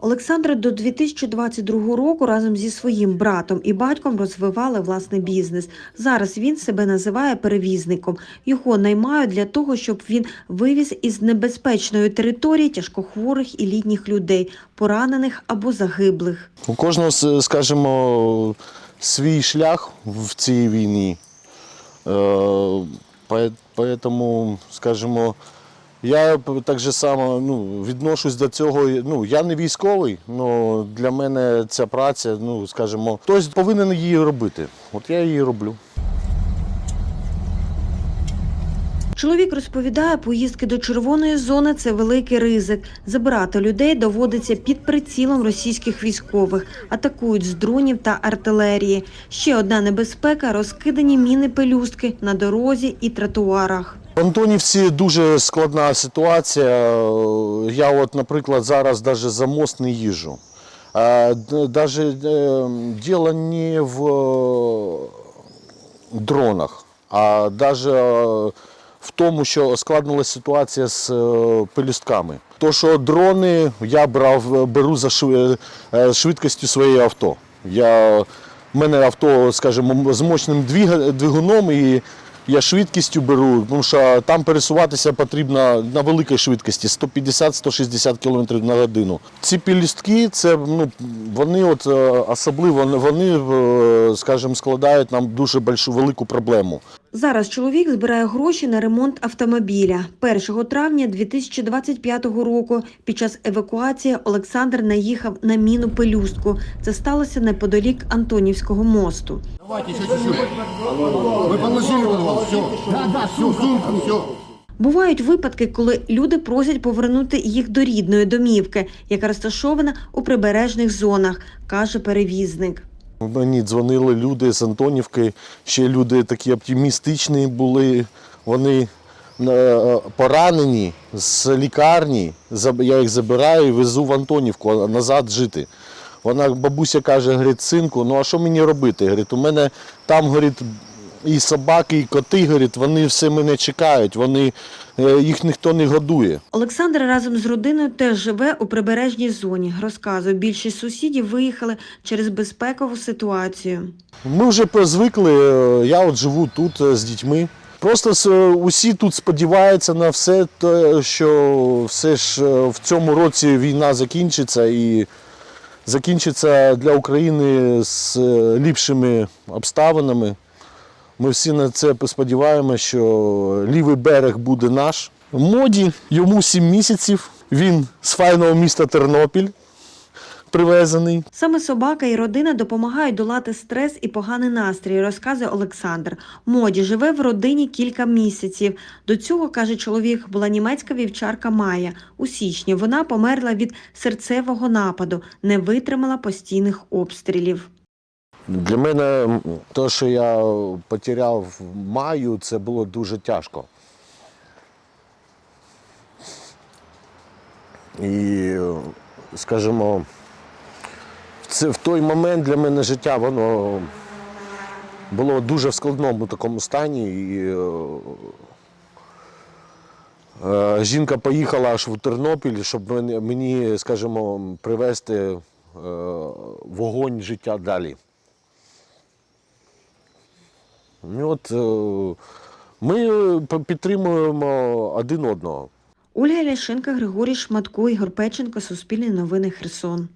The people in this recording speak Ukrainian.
Олександр до 2022 року разом зі своїм братом і батьком розвивали власний бізнес. Зараз він себе називає перевізником. Його наймають для того, щоб він вивіз із небезпечної території тяжкохворих і літніх людей, поранених або загиблих. У кожного, скажімо, свій шлях в цій війні. Е, Поэтому, скажімо, я так же само ну, відношусь до цього. Ну, я не військовий, але для мене ця праця, ну, скажімо, хтось повинен її робити. От я її роблю. Чоловік розповідає, поїздки до червоної зони це великий ризик. Забирати людей доводиться під прицілом російських військових, атакують з дронів та артилерії. Ще одна небезпека розкидані міни пелюстки на дорозі і тротуарах. В Антонівці дуже складна ситуація. Е, Я, от, наприклад, зараз навіть за мост не їжджу. Навіть діло не в е, дронах, а навіть в тому, що складнулася ситуація з е, пелюстками. То, що дрони я брав, беру за е, швидкістю своєї авто. Я, в мене авто, скажімо, з мощним двигуном і я швидкістю беру, тому що там пересуватися потрібно на великій швидкості 150-160 км на годину. Ці пілістки, це ну вони от е, особливо вони, е, скажімо, складають нам дуже велику проблему. Зараз чоловік збирає гроші на ремонт автомобіля. 1 травня 2025 року під час евакуації Олександр наїхав на міну пелюстку. Це сталося неподалік Антонівського мосту. Давайте еще чуть-чуть. Вы положили его, все. Да, да, всю сумку, все. Бувають випадки, коли люди просять повернути їх до рідної домівки, яка розташована у прибережних зонах, каже перевізник. Мені дзвонили люди з Антонівки, ще люди такі оптимістичні були. Вони е, поранені з лікарні. Я їх забираю і везу в Антонівку назад жити. Вона бабуся каже, говорить, синку, ну а що мені робити? Говорить, у мене там говорить, і собаки, і коти, говорить, вони все мене чекають, вони, е, їх ніхто не годує. Олександр разом з родиною теж живе у прибережній зоні. Розказує, більшість сусідів виїхали через безпекову ситуацію. Ми вже звикли, е, я от живу тут е, з дітьми. Просто усі тут сподіваються на все, те, що все ж в цьому році війна закінчиться і закінчиться для України з ліпшими обставинами. Ми всі на це сподіваємося, що лівий берег буде наш. Моді йому 7 місяців. Він з файного міста Тернопіль привезений. Саме собака і родина допомагають долати стрес і поганий настрій, розказує Олександр. Моді живе в родині кілька місяців. До цього, каже чоловік, була німецька вівчарка Майя. У січні вона померла від серцевого нападу, не витримала постійних обстрілів. Для мене те, що я потеряв маю, це було дуже тяжко. І, скажімо, в це, в той момент для мене життя воно було дуже в складному такому стані. І, е, е, жінка поїхала аж в Тернопіль, щоб мені- мені, скажімо, привезти е, вогонь життя далі. І от е, ми е, підтримуємо один одного. Ольга Ляшенка, Григорій Шматко, Ігор Печенко, Суспільне новини Херсон.